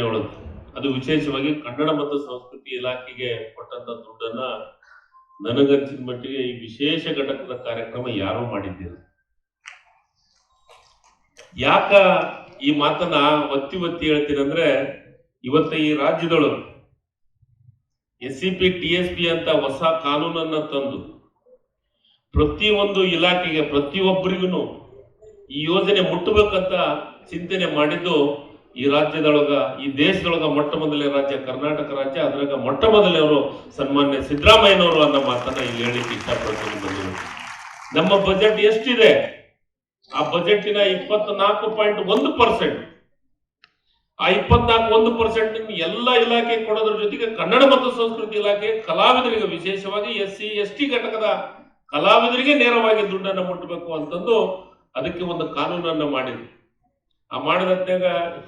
ಯೋಜನೆ ಒಳಗೆ. ಅದು ವಿಶೇಷವಾಗಿ ಕನ್ನಡ ಮತ್ತು ಸಂಸ್ಕೃತಿ ಇಲಾಖೆಗೆ ಕೊಟ್ಟಂತ ದುಡ್ಡನ್ನ ನನಗನ್ಸಿದ ಮಟ್ಟಿಗೆ ಈ ವಿಶೇಷ ಘಟಕದ ಕಾರ್ಯಕ್ರಮ ಯಾರೂ ಮಾಡಿದ್ದಿಲ್ಲ. ಯಾಕ ಈ ಮಾತನ್ನ ಒತ್ತಿ ಒತ್ತಿ ಹೇಳ್ತೀನಿ ಅಂದ್ರೆ ಇವತ್ತ ಈ ರಾಜ್ಯದೊಳಗೆ S C P, T S P ಅಂತ ಹೊಸ ಕಾನೂನನ್ನ ತಂದು ಪ್ರತಿಯೊಂದು ಇಲಾಖೆಗೆ ಪ್ರತಿಯೊಬ್ಬರಿಗೂ ಈ ಯೋಜನೆ ಮುಟ್ಟಬೇಕಂತ ಚಿಂತನೆ ಮಾಡಿದ್ದು ಈ ರಾಜ್ಯದೊಳಗ, ಈ ದೇಶದೊಳಗ ಮೊಟ್ಟ ಮೊದಲನೇ ರಾಜ್ಯ ಕರ್ನಾಟಕ ರಾಜ್ಯ, ಅದ್ರಾಗ ಮೊಟ್ಟ ಮೊದಲನೆಯವರು ಸನ್ಮಾನ್ಯ ಸಿದ್ದರಾಮಯ್ಯನವರು ಅನ್ನೋ ಮಾತನ್ನ ಇಲ್ಲಿ ಹೇಳಿಕ್ಕೆ ಇಷ್ಟಪಡ್ತೀನಿ ಬಂದಿರೋದು ನಮ್ಮ ಬಜೆಟ್ ಎಷ್ಟಿದೆ? ಆ ಬಜೆಟಿನ ಇಪ್ಪತ್ನಾಲ್ಕು ಪಾಯಿಂಟ್ ಒಂದು ಪರ್ಸೆಂಟ್ ಆ ಇಪ್ಪತ್ನಾಲ್ಕು ಒಂದು ಪರ್ಸೆಂಟ್ ಎಲ್ಲ ಇಲಾಖೆ ಕೊಡೋದ್ರ ಜೊತೆಗೆ ಕನ್ನಡ ಮತ್ತು ಸಂಸ್ಕೃತಿ ಇಲಾಖೆ ಕಲಾವಿದರಿಗೆ ವಿಶೇಷವಾಗಿ ಎಸ್ ಸಿ ಎಸ್ ಟಿ ಘಟಕದ ಕಲಾವಿದರಿಗೆ ನೇರವಾಗಿ ದುಡ್ಡನ್ನು ಮುಟ್ಟಬೇಕು ಅಂತಂದು ಅದಕ್ಕೆ ಒಂದು ಕಾನೂನನ್ನ ಮಾಡಿದ್ರು. ಆ ಮಾಡಿದಂತಾಗ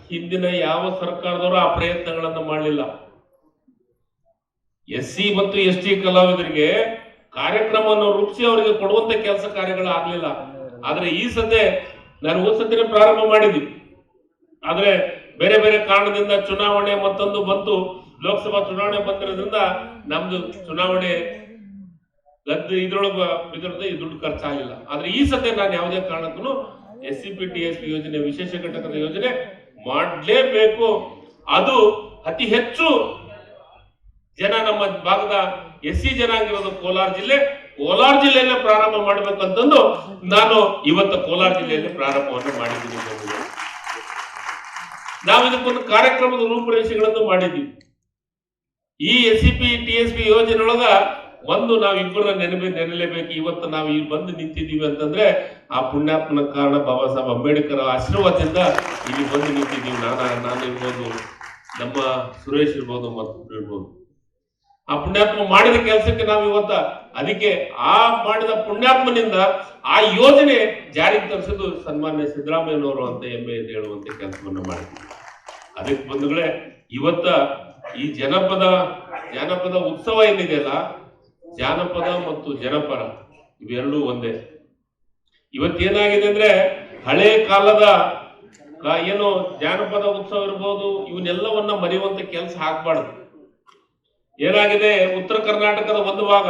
ಹಿಂದಿನ ಯಾವ ಸರ್ಕಾರದವರು ಆ ಪ್ರಯತ್ನಗಳನ್ನ ಮಾಡಲಿಲ್ಲ. ಎಸ್ ಸಿ ಮತ್ತು ಎಸ್ ಟಿ ಕಲಾವಿದರಿಗೆ ಕಾರ್ಯಕ್ರಮವನ್ನು ರೂಪಿಸಿ ಅವರಿಗೆ ಕೊಡುವಂತ ಕೆಲಸ ಕಾರ್ಯಗಳು ಆಗ್ಲಿಲ್ಲ. ಆದ್ರೆ ಈ ಸದ್ಯ ನಾನು ಹೋದ ಪ್ರಾರಂಭ ಮಾಡಿದ್ವಿ. ಆದ್ರೆ ಬೇರೆ ಬೇರೆ ಕಾರಣದಿಂದ ಚುನಾವಣೆ ಮತ್ತೊಂದು ಬಂತು. ಲೋಕಸಭಾ ಚುನಾವಣೆ ಬಂದಿರೋದ್ರಿಂದ ನಮ್ದು ಚುನಾವಣೆ ಇದ್ರೊಳಗ ಇದ್ರದ್ದು ದುಡ್ಡು ಖರ್ಚಾಗಿಲ್ಲ ಆದ್ರೆ ಈ ಸದ್ಯ ನಾನು ಯಾವುದೇ ಕಾರಣಕ್ಕೂ S C P T S ಯೋಜನೆ, ವಿಶೇಷ ಘಟಕದ ಯೋಜನೆ ಮಾಡಲೇಬೇಕು. ಅದು ಅತಿ ಹೆಚ್ಚು ಜನ ನಮ್ಮ ಭಾಗದ ಎಸ್ ಸಿ ಜನಾಂಗಿರೋದು ಕೋಲಾರ ಜಿಲ್ಲೆ. ಕೋಲಾರ ಜಿಲ್ಲೆಯಲ್ಲೇ ಪ್ರಾರಂಭ ಮಾಡಬೇಕಂತಂದು ನಾನು ಇವತ್ತು ಕೋಲಾರ ಜಿಲ್ಲೆಯಲ್ಲಿ ಪ್ರಾರಂಭವನ್ನು ಮಾಡಿದ್ದೀನಿ. ನಾವು ಇದಕ್ಕೊಂದು ಕಾರ್ಯಕ್ರಮದ ರೂಪುರೇಷೆಗಳನ್ನು ಮಾಡಿದ್ವಿ ಈ S C P, T S P ಯೋಜನೆ ಒಂದು ನಾವು ಇಬ್ಬರನ್ನ ನೆನಪಿ ನೆನಲೇಬೇಕು. ಇವತ್ತು ನಾವು ಇಲ್ಲಿ ಬಂದು ನಿಂತಿದ್ದೀವಿ ಅಂತಂದ್ರೆ ಆ ಪುಣ್ಯಾತ್ಮನ ಕಾರಣ ಬಾಬಾ ಸಾಹೇಬ್ ಅಂಬೇಡ್ಕರ್ ಆಶೀರ್ವಾದದಿಂದ ಇಲ್ಲಿ ಬಂದು ನಿಂತಿದ್ದೀವಿ. ನಾನು ನಾನು ಇರ್ಬೋದು, ನಮ್ಮ ಸುರೇಶ್ ಇರ್ಬೋದು ಮತ್ತು ಇರ್ಬೋದು. ಆ ಪುಣ್ಯಾತ್ಮ ಮಾಡಿದ ಕೆಲಸಕ್ಕೆ ನಾವು ಇವತ್ತ ಅದಕ್ಕೆ ಆ ಮಾಡಿದ ಪುಣ್ಯಾತ್ಮನಿಂದ ಆ ಯೋಜನೆ ಜಾರಿಗೆ ತರಿಸಿದ್ದು ಸನ್ಮಾನ್ಯ ಸಿದ್ದರಾಮಯ್ಯನವರು ಅಂತ ಹೆಮ್ಮೆ ಅಂತ ಹೇಳುವಂತ ಕೆಲಸವನ್ನ ಮಾಡಿದ್ವಿ ಅದಕ್ಕೆ ಬಂಧುಗಳೇ, ಇವತ್ತ ಈ ಜನಪದ ಜನಪದ ಉತ್ಸವ ಏನಿದೆಯಲ್ಲ ಜಾನಪದ ಮತ್ತು ಜನಪರ, ಇವೆರಡೂ ಒಂದೇ. ಇವತ್ತೇನಾಗಿದೆ ಅಂದ್ರೆ ಹಳೆ ಕಾಲದ ಏನು ಜಾನಪದ ಉತ್ಸವ ಇರ್ಬೋದು, ಇವನ್ನೆಲ್ಲವನ್ನ ಮರೆಯುವಂತ ಕೆಲಸ ಹಾಕ್ಬಾರ್ದು ಏನಾಗಿದೆ, ಉತ್ತರ ಕರ್ನಾಟಕದ ಒಂದು ಭಾಗ.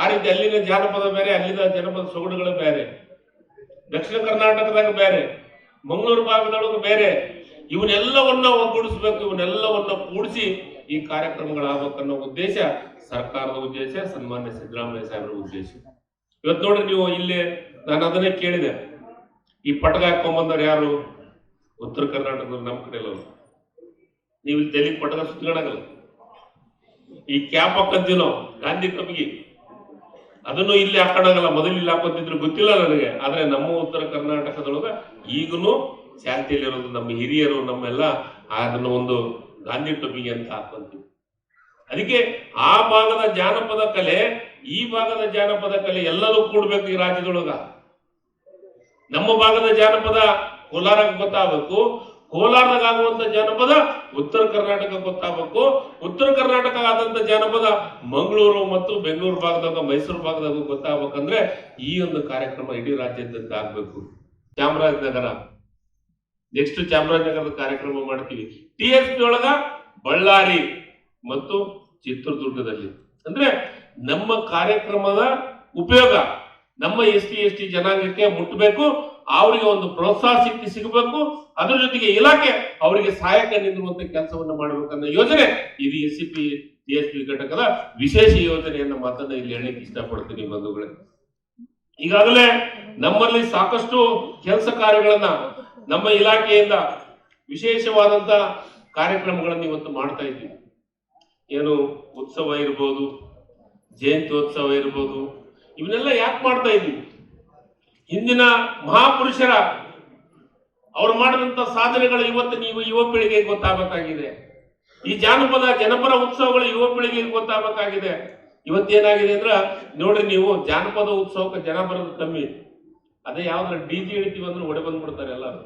ಆ ರೀತಿ ಅಲ್ಲಿನ ಜಾನಪದ ಬೇರೆ, ಅಲ್ಲಿನ ಜನಪದ ಸೊಗಡುಗಳು ಬೇರೆ. ದಕ್ಷಿಣ ಕರ್ನಾಟಕದಾಗ ಬೇರೆ. ಮಂಗಳೂರು ಭಾಗದೊಳಗೆ ಬೇರೆ. ಇವನ್ನೆಲ್ಲವನ್ನ ಒಗ್ಗೂಡಿಸ್ಬೇಕು, ಇವನ್ನೆಲ್ಲವನ್ನ ಕೂಡಿಸಿ ಈ ಕಾರ್ಯಕ್ರಮಗಳಾಗಬೇಕನ್ನೋ ಉದ್ದೇಶ ಸರ್ಕಾರದ ಉದ್ದೇಶ, ಸನ್ಮಾನ್ಯ ಸಿದ್ದರಾಮಯ್ಯ ಸಾಹೇಬರ ಉದ್ದೇಶ. ಇವತ್ತು ನೋಡ್ರಿ ನೀವು ಇಲ್ಲಿ, ನಾನು ಅದನ್ನೇ ಕೇಳಿದೆ. ಈ ಪಟಗ ಹಾಕೊಂಬಂದವ್ರು ಯಾರು? ಉತ್ತರ ಕರ್ನಾಟಕದವ್ರು ನಮ್ಮ ಕಡೆ ಎಲ್ಲರು ನೀವು ಇಲ್ಲಿ ತಲೆ ಪಟಗ ಸುತ್ತಗಳಾಗಲ್ಲ ಈ ಕ್ಯಾಪ್ ಹಾಕಂತೀವಿ ಗಾಂಧಿ ಕಬ್ಬಿಗೆ ಅದನ್ನು ಇಲ್ಲಿ ಹಾಕೊಂಡಾಗಲ್ಲ ಮೊದಲು ಇಲ್ಲಿ ಹಾಕೋತಿದ್ರು ಗೊತ್ತಿಲ್ಲ ನನಗೆ. ಆದ್ರೆ ನಮ್ಮ ಉತ್ತರ ಕರ್ನಾಟಕದೊಳಗ ಈಗನು ಶಾಂತಿಯಲ್ಲಿರೋದು ನಮ್ಮ ಹಿರಿಯರು, ನಮ್ಮೆಲ್ಲ ಅದನ್ನ ಒಂದು ಗಾಂಧಿ ಟೊಪಿಗೆ ಅಂತ ಹಾಕೊಂತೀವಿ. ಅದಕ್ಕೆ ಆ ಭಾಗದ ಜಾನಪದ ಕಲೆ, ಈ ಭಾಗದ ಜಾನಪದ ಕಲೆ ಎಲ್ಲರೂ ಕೂಡ್ಬೇಕು ಈ ರಾಜ್ಯದೊಳಗ. ನಮ್ಮ ಭಾಗದ ಜಾನಪದ ಕೋಲಾರಕ್ಕೆ ಗೊತ್ತಾಗಬೇಕು. ಕೋಲಾರದಾಗ ಆಗುವಂತ ಜಾನಪದ ಉತ್ತರ ಕರ್ನಾಟಕ ಗೊತ್ತಾಗಬೇಕು. ಉತ್ತರ ಕರ್ನಾಟಕ ಆದಂತ ಜಾನಪದ ಮಂಗಳೂರು ಮತ್ತು ಬೆಂಗಳೂರು ಭಾಗದಾಗ, ಮೈಸೂರು ಭಾಗದಾಗ ಗೊತ್ತಾಗಬೇಕಂದ್ರೆ ಈ ಒಂದು ಕಾರ್ಯಕ್ರಮ ಇಡೀ ರಾಜ್ಯದಂತ ಆಗ್ಬೇಕು. ಚಾಮರಾಜನಗರ. ನೆಕ್ಸ್ಟ್ ಚಾಮರಾಜನಗರದ ಕಾರ್ಯಕ್ರಮ ಮಾಡ್ತೀವಿ. ಟಿ ಎಸ್ ಪಿ ಒಳಗ ಬಳ್ಳಾರಿ ಮತ್ತು ಚಿತ್ರದುರ್ಗದಲ್ಲಿ. ಅಂದ್ರೆ ನಮ್ಮ ಕಾರ್ಯಕ್ರಮದ ಉಪಯೋಗ. ನಮ್ಮ ಎಸ್ ಟಿ ಎಸ್ ಟಿ ಜನಾಂಗಕ್ಕೆ ಮುಟ್ಟಬೇಕು ಅವರಿಗೆ ಒಂದು ಪ್ರೋತ್ಸಾಹ ಸಿಕ್ಕಿ ಸಿಗಬೇಕು, ಅದ್ರ ಜೊತೆಗೆ ಇಲಾಖೆ ಅವರಿಗೆ ಸಹಾಯಕ ನಿಲ್ಲುವಂತ ಕೆಲಸವನ್ನು ಮಾಡಬೇಕನ್ನೋ ಯೋಜನೆ ಇದು S C P, T S P ಘಟಕದ ವಿಶೇಷ ಯೋಜನೆಯನ್ನ ಮಾತನ್ನ ಇಲ್ಲಿ ಹೇಳಲಿಕ್ಕೆ ಇಷ್ಟಪಡ್ತೀನಿ ಬಂಧುಗಳೇ. ಈಗಾಗಲೇ ನಮ್ಮಲ್ಲಿ ಸಾಕಷ್ಟು ಕೆಲಸ ಕಾರ್ಯಗಳನ್ನ ನಮ್ಮ ಇಲಾಖೆಯಿಂದ ವಿಶೇಷವಾದಂತ ಕಾರ್ಯಕ್ರಮಗಳನ್ನು ಇವತ್ತು ಮಾಡ್ತಾ ಇದ್ದೀವಿ. ಏನು ಉತ್ಸವ ಇರ್ಬೋದು, ಜಯಂತ್ಯೋತ್ಸವ ಇರ್ಬೋದು, ಇವನ್ನೆಲ್ಲ ಯಾಕೆ ಮಾಡ್ತಾ ಇದ್ವಿ ಹಿಂದಿನ ಮಹಾಪುರುಷರ ಅವ್ರು ಮಾಡಿದಂತ ಸಾಧನೆಗಳು ಇವತ್ತು ನೀವು ಯುವ ಪೀಳಿಗೆಗೆ ಗೊತ್ತಾಗಬೇಕಾಗಿದೆ. ಈ ಜಾನಪದ, ಜನಪರ ಉತ್ಸವಗಳು ಯುವ ಪೀಳಿಗೆಗೆ ಗೊತ್ತಾಗಬೇಕಾಗಿದೆ. ಇವತ್ತೇನಾಗಿದೆ ಅಂದ್ರೆ ನೋಡ್ರಿ ನೀವು, ಜಾನಪದ ಉತ್ಸವಕ್ಕೆ ಜನ ಬರೋದು ಕಮ್ಮಿ. ಅದೇ ಯಾವ್ದ್ರ ಡಿ ಜಿ ಹೇಳ್ತೀವಿ ಅಂದ್ರೆ ಒಡೆ ಬಂದ್ಬಿಡ್ತಾರೆ ಎಲ್ಲರೂ.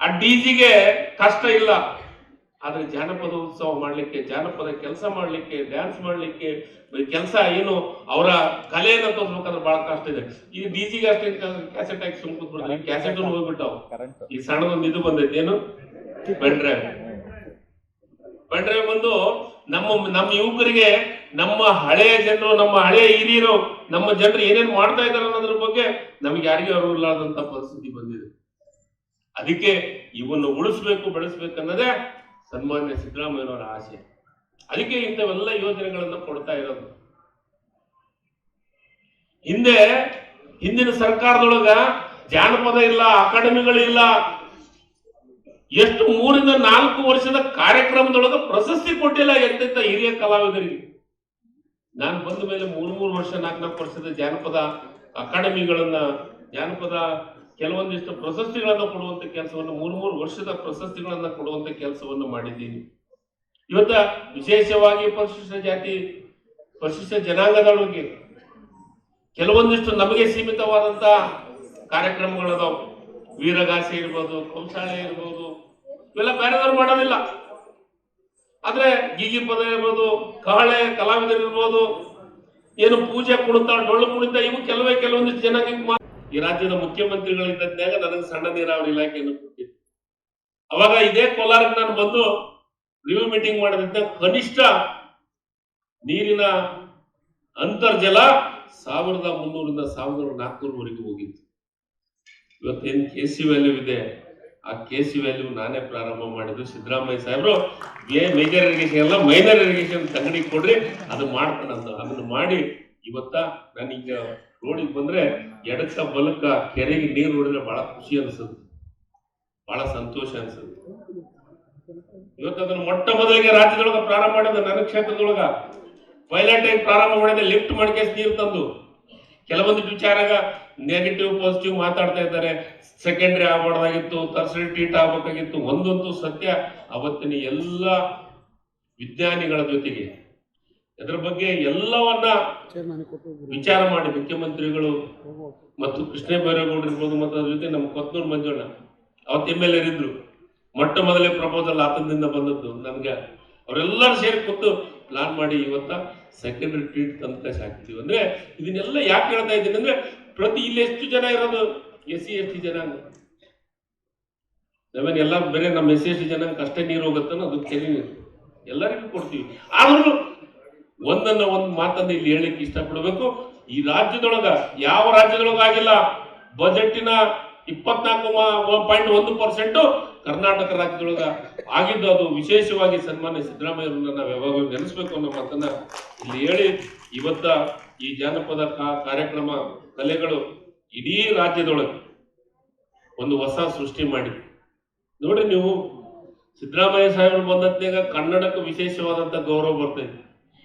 ಆ ಡಿ ಜಿಗೆ ಕಷ್ಟ ಇಲ್ಲ. ಆದ್ರೆ ಜಾನಪದ ಉತ್ಸವ ಮಾಡ್ಲಿಕ್ಕೆ ಜಾನಪದ ಕೆಲಸ ಮಾಡ್ಲಿಕ್ಕೆ ಡ್ಯಾನ್ಸ್ ಮಾಡ್ಲಿಕ್ಕೆ ಕೆಲಸ ಏನು ಅವರ ಕಲೆಯನ್ನ ತೋರಿಸ್ಬೇಕಾದ್ರೆ ಬಹಳ ಕಷ್ಟ ಇದೆ. ಈ ಡಿ ಜಿಗೆ ಅಷ್ಟೇ ಕ್ಯಾಸೆಟ್ ಹಾಕಿ ಸುಮ್ ಕೂತ್ಬಿಡ್ತಾರೆ ಕ್ಯಾಸೆಟ್ ಹೋಗ್ಬಿಟ್ಟಾವ. ಈ ಸಣ್ಣದೊಂದು ಇದು ಬಂದೈತೆ ಏನು? ಪೆನ್ ಡ್ರೈವ್ ಬಂದು ನಮ್ಮ ನಮ್ಮ ಯುವಕರಿಗೆ ನಮ್ಮ ಹಳೆಯ ಜನರು ನಮ್ಮ ಹಳೆಯ ಹಿರಿಯರು ನಮ್ಮ ಜನರು ಏನೇನ್ ಮಾಡ್ತಾ ಇದಾರೆ ಅನ್ನೋದ್ರ ಬಗ್ಗೆ ನಮ್ಗೆ ಯಾರಿಗೂ ಅರಿವು ಇಲ್ಲದಂತ ಪರಿಸ್ಥಿತಿ ಬಂದಿದೆ. ಅದಕ್ಕೆ ಇವನ್ನು ಉಳಿಸ್ಬೇಕು ಬೆಳೆಸ್ಬೇಕು ಅನ್ನೋದೇ ಸನ್ಮಾನ್ಯ ಸಿದ್ದರಾಮಯ್ಯನವರ ಆಸೆ. ಅದಕ್ಕೆ ಇಂಥವೆಲ್ಲ ಯೋಜನೆಗಳನ್ನು ಕೊಡ್ತಾ ಇರೋದು. ಹಿಂದೆ ಹಿಂದಿನ ಸರ್ಕಾರದೊಳಗ ಜಾನಪದ ಇಲ್ಲ ಅಕಾಡೆಮಿಗಳಿಲ್ಲ ಎಷ್ಟು ಮೂರಿಂದ ನಾಲ್ಕು ವರ್ಷದ ಕಾರ್ಯಕ್ರಮದೊಳಗ ಪ್ರಶಸ್ತಿ ಕೊಟ್ಟಿಲ್ಲ ಎಂತೆಂತ ಹಿರಿಯ ಕಲಾವಿದರಿಗೆ. ನಾನು ಬಂದ ಮೇಲೆ ಮೂರು ಮೂರು ವರ್ಷ, ನಾಲ್ಕು ನಾಲ್ಕು ವರ್ಷದ ಜಾನಪದ ಅಕಾಡೆಮಿಗಳನ್ನ, ಜಾನಪದ ಕೆಲವೊಂದಿಷ್ಟು ಪ್ರಶಸ್ತಿಗಳನ್ನು ಕೊಡುವಂತ ಕೆಲಸವನ್ನು, ಮೂರು ಮೂರು ವರ್ಷದ ಪ್ರಶಸ್ತಿಗಳನ್ನು ಕೊಡುವಂತ ಕೆಲಸವನ್ನು ಮಾಡಿದ್ದೀನಿ. ಇವತ್ತ ವಿಶೇಷವಾಗಿ ಪರಿಶಿಷ್ಟ ಜಾತಿ, ಪರಿಶಿಷ್ಟ ಜನಾಂಗದೊಳಗೆ ಕೆಲವೊಂದಿಷ್ಟು ನಮಗೆ ಸೀಮಿತವಾದಂತ ಕಾರ್ಯಕ್ರಮಗಳದಾವ. ವೀರಗಾಸೆ ಇರ್ಬೋದು, ಕೌಶಾಲೆ ಇರ್ಬೋದು, ಇವೆಲ್ಲ ಬೇರೆದವ್ರು ಮಾಡೋದಿಲ್ಲ. ಆದ್ರೆ ಗೀಗಿ ಪದ ಇರ್ಬೋದು, ಕಹಳೆ ಕಲಾವಿದರು ಇರ್ಬೋದು ಏನು ಪೂಜೆ ಕುಣಿತ, ಡೊಳ್ಳು ಕುಣಿತ, ಇವು ಕೆಲವೇ ಕೆಲವೊಂದಿಷ್ಟು ಜನಾಂಗಕ್ಕೆ ಈ ರಾಜ್ಯದ ಮುಖ್ಯಮಂತ್ರಿಗಳಿದ್ದಾಗ ನನಗೆ ಸಣ್ಣ ನೀರಾವರಿ ಇಲಾಖೆಯನ್ನು ಕೊಟ್ಟಿದ್ದೆ ಅವಾಗ ಇದೇ ಕೋಲಾರಕ್ಕೆ ನಾನು ಬಂದು ರಿವ್ಯೂ ಮೀಟಿಂಗ್ ಮಾಡಿದಂತ ಕನಿಷ್ಠ ನೀರಿನ ಅಂತರ್ಜಲ ಸಾವಿರದ ಮುನ್ನೂರಿಂದ ಸಾವಿರದ ನಾಲ್ಕುನೂರವರೆಗೂ ಹೋಗಿತ್ತು. ಇವತ್ತೇನು ಕೆ ಸಿ ವ್ಯಾಲ್ಯೂ ಇದೆ? ಆ ಕೆ ಸಿ ವ್ಯಾಲ್ಯೂ ನಾನೇ ಪ್ರಾರಂಭ ಮಾಡಿದ್ದು. ಸಿದ್ದರಾಮಯ್ಯ ಸಾಹೇಬರು, ಏ ಮೇಜರ್ ಇರಿಗೇಷನ್ ಎಲ್ಲ ಮೈನರ್ ಇರಿಗೇಷನ್ ತಂಗಡಿ ಕೊಡ್ರಿ, ಅದು ಮಾಡ್ತಾನಂತ ಅದನ್ನು ಮಾಡಿ ಇವತ್ತ ಈಗ ರೋಡಿಗೆ ಬಂದ್ರೆ ಎಡಕ್ಕ ಬಲಕ್ಕ ಕೆರೆಗೆ ನೀರು ನೋಡಿದ್ರೆ ಬಹಳ ಖುಷಿ ಅನ್ಸುತ್ತೆ. ಬಹಳ ಸಂತೋಷ ಅನ್ಸುತ್ತೆ. ಇವತ್ತು ಅದನ್ನು ಮೊಟ್ಟ ಮೊದಲಿಗೆ ರಾಜ್ಯದೊಳಗ ಪ್ರಾರಂಭ ಮಾಡಿದ ನನ್ನ ಕ್ಷೇತ್ರದೊಳಗ ಪೈಲಟ್ ಆಗಿ ಪ್ರಾರಂಭ ಮಾಡಿದ ಲಿಫ್ಟ್ ಮಾಡ್ಕೇಸ್ ನೀರು ತಂದು. ಕೆಲವೊಂದಿಷ್ಟು ವಿಚಾರಾಗ ನೆಗೆಟಿವ್ ಪಾಸಿಟಿವ್ ಮಾತಾಡ್ತಾ ಇದ್ದಾರೆ. ಸೆಕೆಂಡ್ರಿ ಆಗ್ಬಾರ್ದಾಗಿತ್ತು ತರ್ಸರಿ ಟ್ರೀಟ್ ಆಗ್ಬೇಕಾಗಿತ್ತು. ಒಂದಂತೂ ಸತ್ಯ, ಅವತ್ತಿನ ಎಲ್ಲ ವಿಜ್ಞಾನಿಗಳ ಜೊತೆಗೆ ಅದರ ಬಗ್ಗೆ ಎಲ್ಲವನ್ನ ವಿಚಾರ ಮಾಡಿ ಮುಖ್ಯಮಂತ್ರಿಗಳು ಮತ್ತು ಕೃಷ್ಣ ಬೈರೇಗೌಡ ಇರ್ಬೋದು ಮತ್ತು ಅದ್ರ ಜೊತೆ ನಮ್ಮ ಕೊತ್ನೂರು ಮಂಜುಣ್ಣ ಅವತ್ತು ಎಂ ಎಲ್ ಇದ್ರು. ಮೊಟ್ಟ ಮೊದಲೇ ಪ್ರಪೋಸಲ್ ಆತನದಿಂದ ಬಂದದ್ದು ನನ್ಗೆ. ಅವರೆಲ್ಲರೂ ಸೇರಿ ಕೂತು ಪ್ಲಾನ್ ಮಾಡಿ ಇವತ್ತ ಸೆಕೆಂಡರಿ ಟ್ರೀಟ್ ತಂತ ಹಾಕ್ತೀವಿ. ಅಂದ್ರೆ ಇದನ್ನೆಲ್ಲ ಯಾಕೆ ಹೇಳ್ತಾ ಇದ್ದೀನಿ ಅಂದ್ರೆ ಪ್ರತಿ ಇಲ್ಲಿ ಎಷ್ಟು ಜನ ಇರೋದು? ಎಸ್ ಸಿ ಎಸ್ ಟಿ ಜನಾಂಗ ಎಲ್ಲ ಬೇರೆ ನಮ್ಮ ಎಸ್ ಸಿ ಎಸ್ ಟಿ ಜನಾಂಗ ಕಷ್ಟ ನೀರು ಹೋಗುತ್ತೋ ಅದು ಕೆರೆ ನೀರು. ಎಲ್ಲರಿಗೂ ಕೊಡ್ತೀವಿ. ಆದ್ರೂ ಒಂದನ್ನ ಒಂದು ಮಾತನ್ನ ಇಲ್ಲಿ ಹೇಳಕ್ಕೆ ಇಷ್ಟಪಡಬೇಕು. ಈ ರಾಜ್ಯದೊಳಗ ಯಾವ ರಾಜ್ಯದೊಳಗ ಆಗಿಲ್ಲ ಬಜೆಟಿನ ಇಪ್ಪತ್ನಾಲ್ಕು ಪಾಯಿಂಟ್ ಒಂದು ಪರ್ಸೆಂಟ್ ಕರ್ನಾಟಕ ರಾಜ್ಯದೊಳಗ ಆಗಿದ್ದು ಅದು ವಿಶೇಷವಾಗಿ ಸನ್ಮಾನ್ಯ ಸಿದ್ದರಾಮಯ್ಯರನ್ನ ನಾವು ಯಾವಾಗಲೂ ನೆನೆಸ್ಬೇಕು ಅನ್ನೋ ಮಾತನ್ನ ಇಲ್ಲಿ ಹೇಳಿ ಇವತ್ತ ಈ ಜಾನಪದ ಕಾರ್ಯಕ್ರಮ ಕಲೆಗಳು ಇಡೀ ರಾಜ್ಯದೊಳಗೆ ಒಂದು ಹೊಸ ಸೃಷ್ಟಿ ಮಾಡಿ ನೋಡಿ ನೀವು ಸಿದ್ದರಾಮಯ್ಯ ಸಾಹೇಬರು ಬಂದತ್ನಾಗ ಕನ್ನಡಕ್ಕೆ ವಿಶೇಷವಾದಂತ ಗೌರವ ಬರ್ತೈತಿ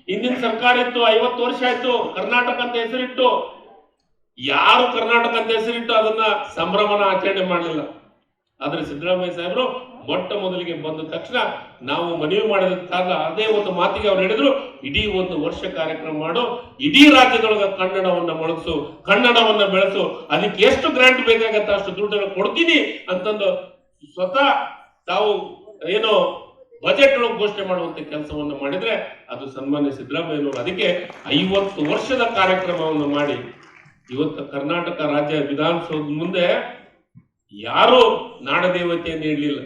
ಹಿಂದಿನ ಸರ್ಕಾರ ಇತ್ತು, ಐವತ್ತು ವರ್ಷ ಆಯ್ತು, ಕರ್ನಾಟಕ ಅಂತ ಹೆಸರಿಟ್ಟು. ಯಾರು ಕರ್ನಾಟಕ ಅಂತ ಹೆಸರಿಟ್ಟು ಅದನ್ನ ಸಂಭ್ರಮನ ಆಚರಣೆ ಮಾಡಲಿಲ್ಲ. ಆದ್ರೆ ಸಿದ್ದರಾಮಯ್ಯ ಸಾಹೇಬರು ಮೊಟ್ಟ ಮೊದಲಿಗೆ ಬಂದ ತಕ್ಷಣ ನಾವು ಮನವಿ ಮಾಡಿದ ಕಾರಣ ಅದೇ ಒಂದು ಮಾತಿಗೆ ಅವ್ರು ಹೇಳಿದ್ರು, ಇಡೀ ಒಂದು ವರ್ಷ ಕಾರ್ಯಕ್ರಮ ಮಾಡು, ಇಡೀ ರಾಜ್ಯದೊಳಗ ಕನ್ನಡವನ್ನ ಮೊಳಗಿಸು, ಕನ್ನಡವನ್ನ ಬೆಳೆಸು, ಅದಕ್ಕೆ ಎಷ್ಟು ಗ್ರಾಂಟ್ ಬೇಕಾಗತ್ತ ಅಷ್ಟು ದುಡ್ಡನ್ನು ಕೊಡ್ತೀನಿ ಅಂತಂದು ಸ್ವತಃ ತಾವು ಏನು ಬಜೆಟ್ ಒಳಗೆ ಘೋಷಣೆ ಮಾಡುವಂತ ಕೆಲಸವನ್ನು ಮಾಡಿದ್ರೆ ಅದು ಸನ್ಮಾನ್ಯ ಸಿದ್ದರಾಮಯ್ಯನವರು ಅದಕ್ಕೆ ಐವತ್ತು ವರ್ಷದ ಕಾರ್ಯಕ್ರಮವನ್ನು ಮಾಡಿ. ಇವತ್ತು ಕರ್ನಾಟಕ ರಾಜ್ಯ ವಿಧಾನಸೌಧದ ಮುಂದೆ ಯಾರು ನಾಡದೇವತೆಯನ್ನು ಇಡಲಿಲ್ಲ.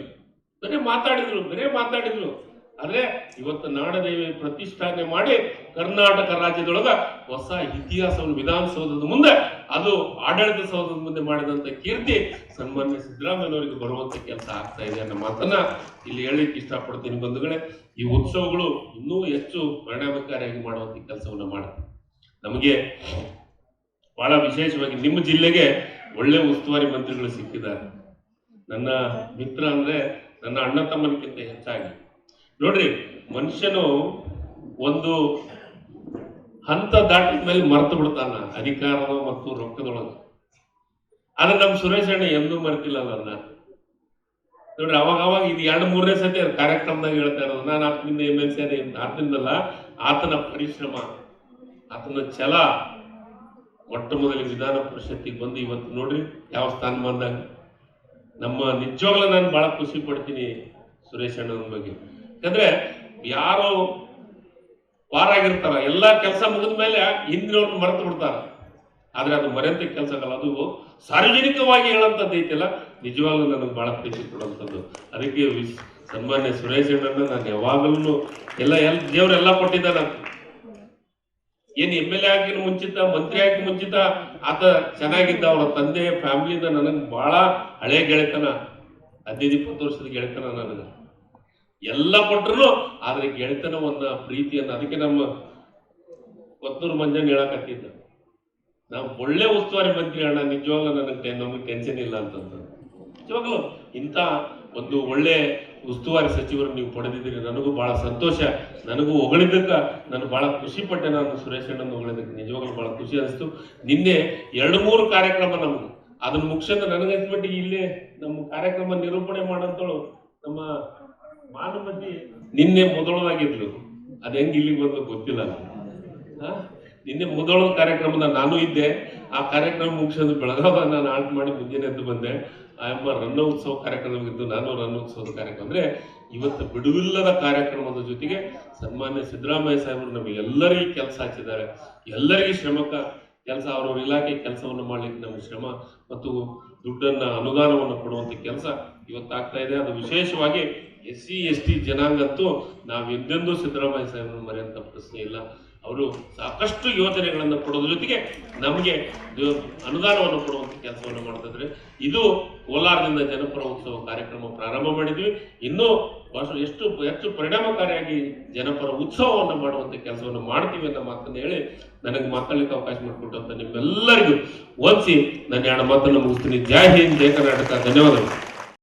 ಬರೇ ಮಾತಾಡಿದ್ರು ಬರೇ ಮಾತಾಡಿದ್ರು. ಆದ್ರೆ ಇವತ್ತು ನಾಡದೇವಿ ಪ್ರತಿಷ್ಠಾಪನೆ ಮಾಡಿ ಕರ್ನಾಟಕ ರಾಜ್ಯದೊಳಗ ಹೊಸ ಇತಿಹಾಸವನ್ನು ವಿಧಾನಸೌಧದ ಮುಂದೆ, ಅದು ಆಡಳಿತ ಸೌಧದ ಮುಂದೆ ಮಾಡಿದಂತ ಕೀರ್ತಿ ಸನ್ಮಾನ್ಯ ಸಿದ್ದರಾಮಯ್ಯನವರಿಗೆ ಬರುವಂತ ಕೆಲಸ ಆಗ್ತಾ ಇದೆ ಅನ್ನೋ ಮಾತನ್ನ ಇಲ್ಲಿ ಹೇಳಲಿಕ್ಕೆ ಇಷ್ಟಪಡ್ತೀನಿ ಬಂಧುಗಳೇ. ಈ ಉತ್ಸವಗಳು ಇನ್ನೂ ಹೆಚ್ಚು ಪರಿಣಾಮಕಾರಿಯಾಗಿ ಮಾಡುವಂತ ಕೆಲಸವನ್ನ ಮಾಡುತ್ತೆ ನಮಗೆ ಬಹಳ ವಿಶೇಷವಾಗಿ ನಿಮ್ಮ ಜಿಲ್ಲೆಗೆ ಒಳ್ಳೆ ಉಸ್ತುವಾರಿ ಮಂತ್ರಿಗಳು ಸಿಕ್ಕಿದ್ದಾರೆ. ನನ್ನ ಮಿತ್ರ ಅಂದ್ರೆ ನನ್ನ ಅಣ್ಣ ತಮ್ಮನಕ್ಕಿಂತ ಹೆಚ್ಚಾಗಿ. ನೋಡ್ರಿ, ಮನುಷ್ಯನು ಒಂದು ಹಂತ ದಾಟಿದ ಮೇಲೆ ಮರ್ತು ಬಿಡ್ತಾನ ಅಧಿಕಾರದ ಮತ್ತು ರೊಕ್ಕದೊಳಗೆ. ಆದ್ರೆ ನಮ್ಮ ಸುರೇಶ್ ಅಣ್ಣ ಎಂದೂ ಮರ್ತಿಲ್ಲ ಅದನ್ನ ನೋಡ್ರಿ ಅವಾಗ ಅವಾಗ ಇದು ಎರಡು, ಮೂರನೇ ಸತಿ ಕಾರ್ಯಕ್ರಮದಾಗ ಹೇಳ್ತಾ ಇರೋದು, ನಾನು ಆತನಿಂದ ಎಂ ಎಲ್ ಸಿ ಆತನಿಂದಲ್ಲ ಆತನ ಪರಿಶ್ರಮ, ಆತನ ಛಲ ಮೊಟ್ಟ ಮೊದಲಿಗೆ ವಿಧಾನ ಪರಿಷತ್ತಿಗೆ ಬಂದು ಇವತ್ತು ನೋಡ್ರಿ, ಯಾವ ಸ್ಥಾನಮಾನದಾಗ. ನಮ್ಮ ನಿಜವಾಗ್ಲೂ ನಾನು ಬಹಳ ಖುಷಿ ಪಡ್ತೀನಿ ಸುರೇಶ್ ಅಣ್ಣನ ಬಗ್ಗೆ. ಯಾಕಂದ್ರೆ ಯಾರು ಪಾರಾಗಿರ್ತಾರ ಎಲ್ಲಾ ಕೆಲಸ ಮುಗಿದ ಮೇಲೆ ಹಿಂದಿನವ್ರನ್ನ ಮರೆತು ಬಿಡ್ತಾರ. ಆದ್ರೆ ಅದು ಮರೆಯಂತ ಕೆಲಸ ಆಗಲ್ಲ ಅದು ಸಾರ್ವಜನಿಕವಾಗಿ ಹೇಳಂತದ್ದು ಐತಿಲ್ಲ ನಿಜವಾಗ್ಲೂ ನನಗೆ ಬಹಳ ಪ್ರೀತಿ ಕೊಡುವಂಥದ್ದು ಅದಕ್ಕೆ ಸನ್ಮಾನ್ಯ ಸುರೇಶ್ ಅಣ್ಣನ ನಾನು ಯಾವಾಗಲೂ ಎಲ್ಲ ಎಲ್ ದೇವರೆಲ್ಲ ಕೊಟ್ಟಿದ್ದಾನ. ಏನ್ ಎಂ ಎಲ್ ಎ ಆಗಿ ಮುಂಚಿತ, ಮಂತ್ರಿ ಆಗಿ ಮುಂಚಿತ, ಆತ ಚೆನ್ನಾಗಿದ್ದ ಅವರ ತಂದೆ ಫ್ಯಾಮಿಲಿಯಿಂದ ನನಗೆ ಬಹಳ ಹಳೆ ಗೆಳೆತನ, ಹದಿನೈದು, ಇಪ್ಪತ್ತು ವರ್ಷದ ಗೆಳೆತನ ನನಗೆ. ಎಲ್ಲ ಕೊಟ್ಟರು ಆದ್ರೆ ಗೆಳೆತನವನ್ನ ಪ್ರೀತಿಯನ್ನ, ಅದಕ್ಕೆ ನಮ್ಮ ಕೊತ್ತೂರು ಮಂಜನ್ ಹೇಳಕತ್ತಿದ್ದ. ನಾವು ಒಳ್ಳೆ ಉಸ್ತುವಾರಿ ಮಂತ್ರಿ ಅಣ್ಣ, ನಿಜವಾಗ್ಲೂ ನನಗೆ ನಮಗೆ ಟೆನ್ಷನ್ ಇಲ್ಲ ಅಂತಂದು ನಿಜವಾಗ್ಲೂ ಇಂಥ ಒಂದು ಒಳ್ಳೆ ಉಸ್ತುವಾರಿ ಸಚಿವರು ನೀವು ಪಡೆದಿದ್ದೀರಿ, ನನಗೂ ಬಹಳ ಸಂತೋಷ, ನನಗೂ ಹೊಗಳಿದ್ದಕ್ಕ ನಾನು ಬಹಳ ಖುಷಿ ಪಟ್ಟೆ ನಾನು ಸುರೇಶ್ ಅಣ್ಣನ ಹೊಗಳಿದ್ದಕ್ಕೆ, ನಿಜವಾಗ್ಲೂ ಬಹಳ ಖುಷಿ ಅನಿಸ್ತು. ನಿನ್ನೆ ಎರಡು ಮೂರು ಕಾರ್ಯಕ್ರಮ ನಮ್ಗೆ ಅದನ್ನ ಮುಗಿಸ್ಕೊಂಡು ನನಗನ್ಸ್ಬಿಟ್ಟು ಇಲ್ಲೇ ನಮ್ಮ ಕಾರ್ಯಕ್ರಮ ನಿರೂಪಣೆ ಮಾಡಂತಳು ನಮ್ಮ ಮಾನುಮತಿ ನಿನ್ನೆ ಮೊದಲದಾಗಿದ್ಲು ಅದ್ ಹೆಂಗ್ ಇಲ್ಲಿಗೆ ಬಂದು ಗೊತ್ತಿಲ್ಲ. ಆ? ನಿನ್ನೆ ಮೊದಲ ಕಾರ್ಯಕ್ರಮದ ನಾನು ಇದ್ದೆ. ಆ ಕಾರ್ಯಕ್ರಮ ಮುಗಿಸೋದು ಬೆಳಗಾವ ನಾನು ಆಲ್ಟ್ ಮಾಡಿ ಮುಂಜಾನೆ ಎದ್ದು ಬಂದೆ. ಅಮ್ಮ ರನ್ನ ಉತ್ಸವ ಕಾರ್ಯಕ್ರಮವಿದ್ದು ನಾನು ರನ್ನ ಉತ್ಸವದ ಕಾರ್ಯಕ್ರಮ ಅಂದ್ರೆ ಇವತ್ತು ಬಿಡುವಿಲ್ಲದ ಕಾರ್ಯಕ್ರಮದ ಜೊತೆಗೆ ಸನ್ಮಾನ್ಯ ಸಿದ್ದರಾಮಯ್ಯ ಸಾಹೇಬರು ನಮಗೆಲ್ಲರಿಗೂ ಕೆಲಸ ಹಚ್ಚಿದ್ದಾರೆ. ಎಲ್ಲರಿಗೂ ಶ್ರಮಕ ಕೆಲಸ, ಅವರವ್ರ ಇಲಾಖೆ ಕೆಲಸವನ್ನು ಮಾಡ್ಲಿಕ್ಕೆ ನಮ್ಗೆ ಶ್ರಮ ಮತ್ತು ದುಡ್ಡನ್ನ ಅನುದಾನವನ್ನು ಕೊಡುವಂತ ಕೆಲಸ ಇವತ್ತಾಗ್ತಾ ಇದೆ. ಅದು ವಿಶೇಷವಾಗಿ ಎಸ್ ಸಿ ಎಸ್ ಟಿ ಜನಾಂಗಂತೂ ನಾವು ಎಂದೆಂದೂ ಸಿದ್ದರಾಮಯ್ಯ ಸಾಹೇಬರನ್ನು ಮರೆಯುವಂಥ ಪ್ರಶ್ನೆ ಇಲ್ಲ. ಅವರು ಸಾಕಷ್ಟು ಯೋಜನೆಗಳನ್ನು ಕೊಡೋದ್ರ ಜೊತೆಗೆ ನಮಗೆ ಅನುದಾನವನ್ನು ಕೊಡುವಂತ ಕೆಲಸವನ್ನು ಮಾಡ್ತಿದ್ರೆ ಇದು ಕೋಲಾರದಿಂದ ಜನಪರ ಉತ್ಸವ ಕಾರ್ಯಕ್ರಮ ಪ್ರಾರಂಭ ಮಾಡಿದ್ವಿ. ಇನ್ನೂ ಬಹಳ ಎಷ್ಟು ಹೆಚ್ಚು ಪರಿಣಾಮಕಾರಿಯಾಗಿ ಜನಪರ ಉತ್ಸವವನ್ನು ಮಾಡುವಂತ ಕೆಲಸವನ್ನು ಮಾಡ್ತೀವಿ ಅನ್ನೋ ಮಾತನ್ನು ಹೇಳಿ ನನಗೆ ಮಾತಾಡ್ಲಿಕ್ಕೆ ಅವಕಾಶ ಮಾಡಿಕೊಟ್ಟಂತ ನಿಮ್ಮೆಲ್ಲರಿಗೂ ಓದಿಸಿ ನನ್ನ ಎರಡು ಮಾತನ್ನು ಮುಗಿಸ್ತೀನಿ. ಜೈ ಹಿಂದ್ ಜಯ ಕರ್ನಾಟಕ. ಧನ್ಯವಾದಗಳು.